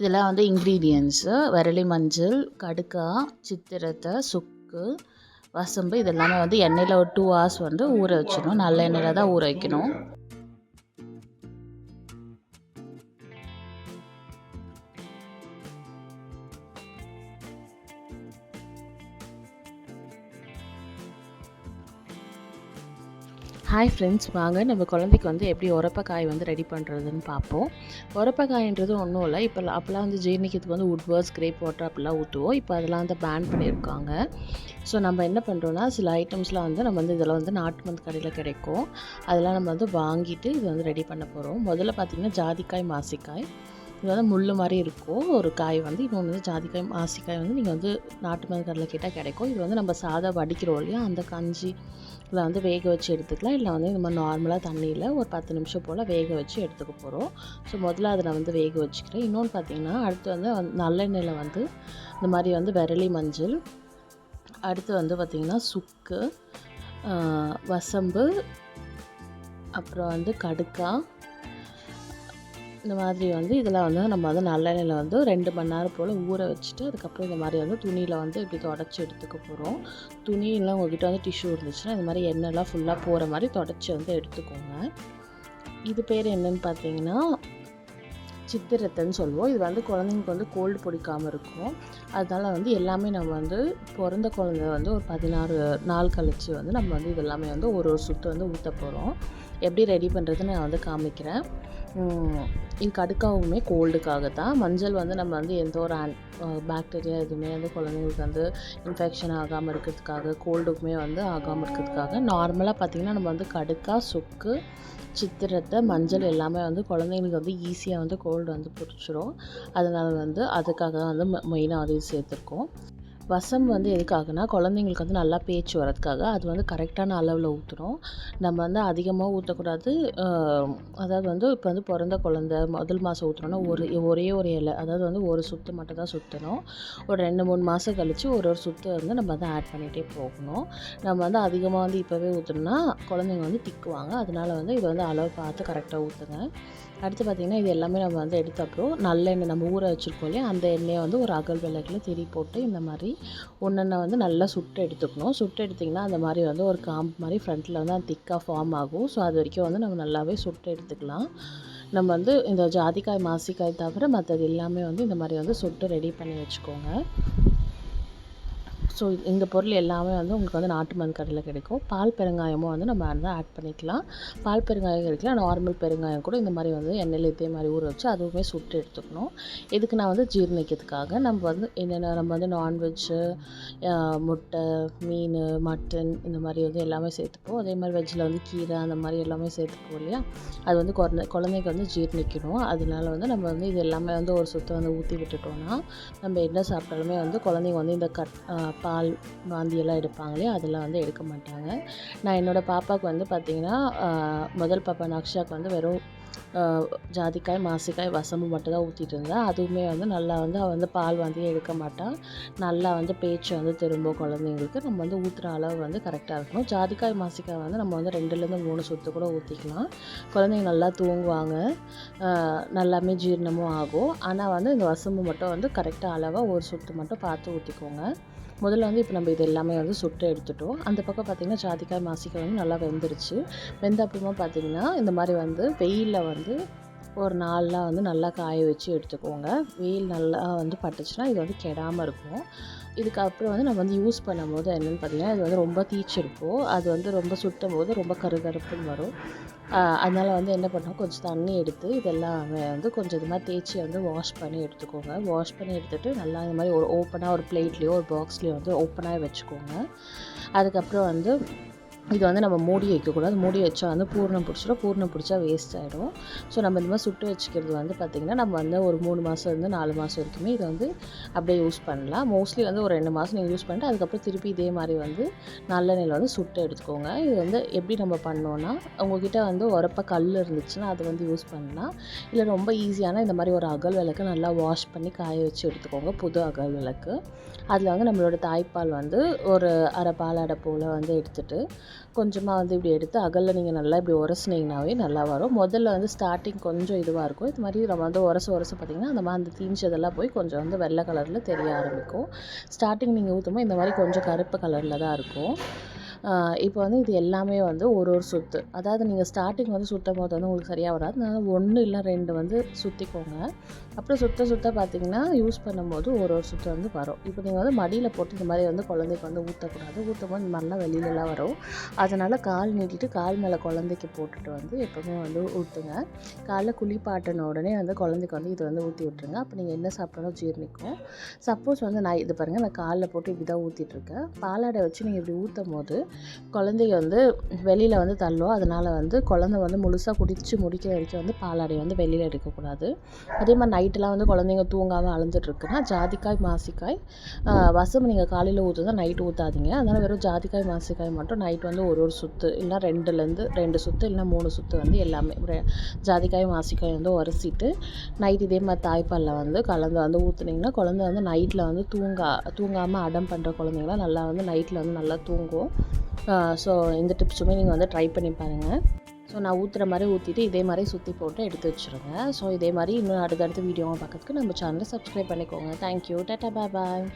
இதெல்லாம் வந்து இன்க்ரீடியன்ஸு விரலி மஞ்சள் கடுக்கா சித்திரத்தை சுக்கு வசம்பு இதெல்லாமே வந்து எண்ணெயில் ஒரு டூ ஹவர்ஸ் வந்து ஊற வச்சிடணும். நல்ல எண்ணெயில் தான் ஊற வைக்கணும். ஹாய் ஃப்ரெண்ட்ஸ் வாங்க. நம்ம குழந்தைக்கு வந்து எப்படி உரப்பக்காய் வந்து ரெடி பண்ணுறதுன்னு பார்ப்போம். உரப்பக்காய்ன்றது ஒன்றும் இல்லை. இப்போ அப்போல்லாம் வந்து ஜீர்ணிக்கிறதுக்கு வந்து உட்வர்ஸ் கிரேப் வாட்டர் அப்படிலாம் ஊற்றுவோம் இப்போ அதெல்லாம் வந்து பேன் பண்ணியிருக்காங்க. ஸோ நம்ம என்ன பண்ணுறோன்னா சில ஐட்டம்ஸ்லாம் வந்து நம்ம வந்து இதெல்லாம் வந்து நாட்டு மருந்து கடையில் கிடைக்கும். அதெல்லாம் நம்ம வந்து வாங்கிட்டு இது வந்து ரெடி பண்ண போகிறோம் முதல்ல பார்த்திங்கன்னா ஜாதிக்காய் மாசிக்காய். இது வந்து முள் மாதிரி இருக்கும். ஒரு காய் வந்து இன்னொன்று வந்து ஜாதிக்காய் மாசிக்காய் வந்து நீங்கள் வந்து நாட்டு மருந்து கடலை கேட்டால் கிடைக்கும். இது வந்து நம்ம சாதா வடிக்கிறோம் இல்லையா? அந்த கஞ்சி இதில் வந்து வேக வச்சு எடுத்துக்கலாம். இல்லை வந்து இந்த மாதிரி நார்மலாக தண்ணியில் ஒரு பத்து நிமிஷம் போல் வேக வச்சு எடுத்துக்க போகிறோம் ஸோ முதல்ல அதை நான் வந்து வேக வச்சுக்கிறேன். இன்னொன்று பார்த்தீங்கன்னா அடுத்து வந்து நல்லெண்ணெயில் வந்து இந்த மாதிரி வந்து விரலி மஞ்சள். அடுத்து வந்து பார்த்திங்கன்னா சுக்கு வசம்பு அப்புறம் வந்து கடுக்கா இந்த மாதிரி வந்து இதெல்லாம் வந்து நம்ம வந்து நல்லெண்ணெயில் வந்து ரெண்டு மணி நேரம் போல் ஊற வச்சுட்டு அதுக்கப்புறம் இந்த மாதிரி வந்து துணியில் வந்து இப்படி தொடச்சி எடுத்துக்க போகிறோம். துணியெல்லாம் உங்ககிட்ட வந்து டிஷ்யூ இருந்துச்சுன்னா இந்த மாதிரி எண்ணெய்லாம் ஃபுல்லாக போகிற மாதிரி தொடச்சி வந்து எடுத்துக்கோங்க. இது பேர் என்னன்னு பார்த்தீங்கன்னா சித்திரத்தைன்னு சொல்லுவோம். இது வந்து குழந்தைங்களுக்கு வந்து கோல்டு பிடிக்காமல் இருக்கும். அதனால் வந்து எல்லாமே நம்ம வந்து பிறந்த குழந்தை வந்து ஒரு பதினாறு நாள் கழித்து வந்து நம்ம வந்து இது எல்லாமே வந்து ஒரு ஒரு சுற்று வந்து ஊற்ற போகிறோம் எப்படி ரெடி பண்ணுறதுன்னு நான் வந்து காமிக்கிறேன். இது கடுக்காவுமே கோல்டுக்காக தான் மஞ்சள் வந்து நம்ம வந்து எந்த ஒரு ஆன் பாக்டீரியா எதுவுமே வந்து குழந்தைங்களுக்கு வந்து இன்ஃபெக்ஷன் ஆகாமல் இருக்கிறதுக்காக கோல்டுக்குமே வந்து ஆகாமல் இருக்கிறதுக்காக நார்மலாக பார்த்திங்கன்னா நம்ம வந்து கடுக்கா சுக்கு சித்திரத்தை மஞ்சள் எல்லாமே வந்து குழந்தைங்களுக்கு வந்து ஈஸியாக வந்து கோல்டு வந்து பிடிச்சிரும். அதனால் வந்து அதுக்காக தான் வந்து மெயினாக வந்து சேர்த்துருக்கோம். வசம் வந்து எதுக்காகனா குழந்தைங்களுக்கு வந்து நல்லா பேச்சு வரதுக்காக அது வந்து கரெக்டான அளவில் ஊற்றுறோம் நம்ம வந்து அதிகமாக ஊற்றக்கூடாது அதாவது வந்து இப்போ வந்து பிறந்த குழந்த முதல் மாதம் ஊற்றுறோன்னா ஒரு ஒரே ஒரு இலை அதாவது வந்து ஒரு சுத்து மட்டும் தான் சுற்றணும் ஒரு ரெண்டு மூணு மாதம் கழித்து ஒரு ஒரு சுத்து வந்து நம்ம வந்து ஆட் பண்ணிகிட்டே போகணும். நம்ம வந்து அதிகமாக வந்து இப்போவே ஊற்றணும்னா குழந்தைங்க வந்து திக்குவாங்க. அதனால் வந்து இதை வந்து அளவு பார்த்து கரெக்டாக ஊற்றுங்க அடுத்து பார்த்திங்கன்னா இது எல்லாமே நம்ம வந்து எடுத்த அப்புறம் நல்லெண்ணெய் நம்ம ஊற வச்சுருக்கோம் இல்லையா? அந்த எண்ணெயை வந்து ஒரு அகல் விளக்கில் திரி போட்டு இந்த மாதிரி ஒன்றொன்றை வந்து நல்லா சுட்டு எடுத்துக்கணும். சுட்டு எடுத்திங்கன்னா அந்த மாதிரி வந்து ஒரு காம்பு மாதிரி ஃப்ரண்ட்டில் வந்து அந்த திக்காக ஃபார்ம் ஆகும். ஸோ அது வரைக்கும் வந்து நம்ம நல்லாவே சுட்டு எடுத்துக்கலாம். நம்ம வந்து இந்த ஜாதிக்காய் மாசிக்காய் தவிர மற்றது எல்லாமே வந்து இந்த மாதிரி வந்து சுட்டு ரெடி பண்ணி வச்சுக்கோங்க. ஸோ இந்த பொருள் எல்லாமே வந்து உங்களுக்கு வந்து நாட்டு மருந்து கடையில் கிடைக்கும். பால் பெருங்காயமும் வந்து நம்ம வந்து ஆட் பண்ணிக்கலாம். பால் பெருங்காயம் கிடைக்கலாம் நார்மல் பெருங்காயம் கூட இந்த மாதிரி வந்து எண்ணெயில் இதே மாதிரி ஊற வச்சு அதுவுமே சுட்டு எடுத்துக்கணும். இதுக்கு நான் வந்து ஜீர்ணிக்கிறதுக்காக நம்ம வந்து என்னென்ன நம்ம வந்து நான்வெஜ்ஜு முட்டை மீன் மட்டன் இந்த மாதிரி வந்து எல்லாமே சேர்த்துப்போம். அதே மாதிரி வெஜ்ஜில் வந்து கீரை அந்த மாதிரி எல்லாமே சேர்த்துப்போம் இல்லையா? அது வந்து குழந்தை குழந்தைக்கு வந்து ஜீர்ணிக்கணும். அதனால வந்து நம்ம வந்து இது எல்லாமே வந்து ஒரு சுத்தை வந்து ஊற்றி விட்டுட்டோம்னா நம்ம என்ன சாப்பிட்டாலுமே வந்து குழந்தைங்க வந்து இந்த கட் பால் வாந்தியெல்லாம் எடுப்பாங்களே அதெல்லாம் வந்து எடுக்க மாட்டாங்க. நான் என்னோடய பாப்பாவுக்கு வந்து பார்த்திங்கன்னா முதல் பாப்பா நக்ஷாவுக்கு வந்து வெறும் ஜாதிக்காய் மாசிக்காய் வசம்பு மட்டும் தான் ஊற்றிட்டு இருந்தேன் அதுவுமே வந்து நல்லா வந்து அவள் வந்து பால் வந்து எடுக்க மாட்டான் நல்லா வந்து பேச்சு வந்து திரும்ப குழந்தைங்களுக்கு. நம்ம வந்து ஊற்றுற அளவு வந்து கரெக்டாக இருக்கணும். ஜாதிக்காய் மாசிக்காய் வந்து நம்ம வந்து ரெண்டுலேருந்து மூணு சொத்து கூட ஊற்றிக்கலாம் குழந்தைங்க நல்லா தூங்குவாங்க. நல்லாமே ஜீரணமும் ஆகும். ஆனால் வந்து இந்த வசம்பு மட்டும் வந்து கரெக்டாக அளவாக ஒரு சொத்து மட்டும் பார்த்து ஊற்றிக்கோங்க முதல்ல வந்து இப்போ நம்ம இது எல்லாமே வந்து சுட்டு எடுத்துட்டோம். அந்த பக்கம் பார்த்திங்கன்னா ஜாதிக்காய் மாசிக்காய் வந்து நல்லா வெந்துருச்சு. வெந்த அப்புறமா பார்த்திங்கன்னா இந்த மாதிரி வந்து வெயிலில் வந்து ஒரு நாள்லாம் வந்து நல்லா காய வச்சு எடுத்துக்கோங்க. வெயில் நல்லா வந்து பட்டுச்சுன்னா இது வந்து கெடாமல் இருக்கும். இதுக்கப்புறம் வந்து நம்ம வந்து யூஸ் பண்ணும்போது என்னென்னு பார்த்தீங்கன்னா இது வந்து ரொம்ப தீச்சிருக்கும். அது வந்து ரொம்ப சுட்டும் போது ரொம்ப கருகருப்புன்னு வரும். அதனால் வந்து என்ன பண்ணோம் கொஞ்சம் தண்ணி எடுத்து இதெல்லாம் வந்து கொஞ்சம் இது மாதிரி தேய்ச்சி வந்து வாஷ் பண்ணி எடுத்துக்கோங்க. வாஷ் பண்ணி எடுத்துகிட்டு நல்லா இந்த மாதிரி ஒரு ஓப்பனாக ஒரு பிளேட்லேயோ ஒரு பாக்ஸ்லேயோ வந்து ஓப்பனாக வச்சுக்கோங்க. அதுக்கப்புறம் வந்து இது வந்து நம்ம மூடி வைக்கக்கூடாது. மூடி வச்சா வந்து பூர்ணம் பிடிச்சிடும் பூர்ணம் பிடிச்சா வேஸ்ட் ஆகிடும் ஸோ நம்ம இந்த மாதிரி சுட்டு வச்சுக்கிறது வந்து பார்த்திங்கன்னா நம்ம வந்து ஒரு மூணு மாதம் இருந்து நாலு மாதம் வரைக்குமே இதை வந்து அப்படியே யூஸ் பண்ணலாம். மோஸ்ட்லி வந்து ஒரு ரெண்டு மாதம் நீங்கள் யூஸ் பண்ணிட்டு அதுக்கப்புறம் திருப்பி இதே மாதிரி வந்து நல்லெண்ணெயில் வந்து சுட்டு எடுத்துக்கோங்க. இது வந்து எப்படி நம்ம பண்ணோன்னா உங்ககிட்ட வந்து உரப்ப கல் இருந்துச்சுன்னா அதை வந்து யூஸ் பண்ணலாம். இல்லை ரொம்ப ஈஸியான இந்த மாதிரி ஒரு அகல் விளக்கு நல்லா வாஷ் பண்ணி காய வச்சு எடுத்துக்கோங்க. புது அகல் விளக்கு. அதில் வந்து நம்மளோட தாய்ப்பால் வந்து ஒரு அரை பால் அடை போல் வந்து எடுத்துகிட்டு கொஞ்சமாக வந்து இப்படி எடுத்து அகலில் நீங்கள் நல்லா இப்படி உரசினீங்கனாவே நல்லா வரும். முதல்ல வந்து ஸ்டார்டிங் கொஞ்சம் இதுவாக இருக்கும். இது மாதிரி நம்ம வந்து உரச உரச பார்த்திங்கன்னா அந்த மாதிரி அந்த தீஞ்சதெல்லாம் போய் கொஞ்சம் வந்து வெள்ளை கலரில் தெரிய ஆரம்பிக்கும். ஸ்டார்டிங் நீங்கள் ஊற்றும்போது இந்த மாதிரி கொஞ்சம் கருப்பு கலரில் தான் இருக்கும். இப்போ வந்து இது எல்லாமே வந்து ஒரு ஒரு சுற்று அதாவது நீங்கள் ஸ்டார்டிங் வந்து சுற்றும் போது வந்து உங்களுக்கு சரியாக வராது. அதனால் ஒன்று இல்லை ரெண்டு வந்து சுற்றிக்கோங்க அப்புறம் சுற்ற சுற்ற பார்த்தீங்கன்னா யூஸ் பண்ணும்போது ஒரு ஒரு சுற்று வந்து வரும். இப்போ நீங்கள் வந்து மடியில் போட்டு இந்த மாதிரி வந்து குழந்தைக்கு வந்து ஊற்றக்கூடாது ஊற்றும் போது இந்த மாதிரிலாம் வெளியிலலாம் வரும். அதனால் கால் நீட்டிட்டு கால் மேலே குழந்தைக்கு போட்டுட்டு வந்து எப்போவுமே வந்து ஊற்றுங்க காலைல குளிப்பாட்டின உடனே வந்து குழந்தைக்கு வந்து இது வந்து ஊற்றி விட்ருங்க அப்போ நீங்கள் என்ன சாப்பிட்டாலும் ஜீர்ணிக்கும். சப்போஸ் வந்து நான் இது பாருங்கள் நான் காலில் போட்டு இப்படி தான் ஊற்றிட்டுருக்கேன் பாலாடை வச்சு நீங்கள் இப்படி ஊற்றும் போது குழந்தைய வந்து வெளியில் வந்து தள்ளும். அதனால் வந்து குழந்த வந்து முழுசாக குடித்து முடிக்கிற வரைக்கும் வந்து பாலாடை வந்து வெளியில் எடுக்கக்கூடாது. அதே மாதிரி நைட்டெலாம் வந்து குழந்தைங்க தூங்காமல் அழிஞ்சிட்ருக்குன்னா ஜாதிக்காய் மாசிக்காய் வசம் நீங்கள் காலையில் ஊற்றுதா நைட்டு ஊற்றாதீங்க அதனால் வெறும் ஜாதிக்காய் மாசிக்காய் மட்டும் நைட் வந்து ஒரு ஒரு சுற்று இல்லைனா ரெண்டுலேருந்து ரெண்டு சுற்று இல்லைனா மூணு சுற்று வந்து எல்லாமே ஜாதிக்காய் மாசிக்காய் வந்து உரசிட்டு நைட் இதே மாதிரி தாய்ப்பாலில் வந்து கலந்து வந்து ஊற்றுனீங்கன்னா குழந்த வந்து நைட்டில் வந்து தூங்கா தூங்காமல் அடம் பண்ணுற குழந்தைங்களாம் நல்லா வந்து நைட்டில் வந்து நல்லா தூங்கும். ஸோ இந்த டிப்ஸுமே நீங்கள் வந்து ட்ரை பண்ணி பாருங்கள் ஸோ நான் ஊற்றுற மாதிரி ஊற்றிட்டு இதே மாதிரி சுற்றி போட்டு எடுத்து வச்சுருங்க. ஸோ இதே மாதிரி இன்னும் அடுத்தடுத்த வீடியோவை பார்க்கறதுக்கு நம்ம சேனலை சப்ஸ்கிரைப் பண்ணிக்கோங்க. தேங்க்யூ டாட்டா பாய் பாய்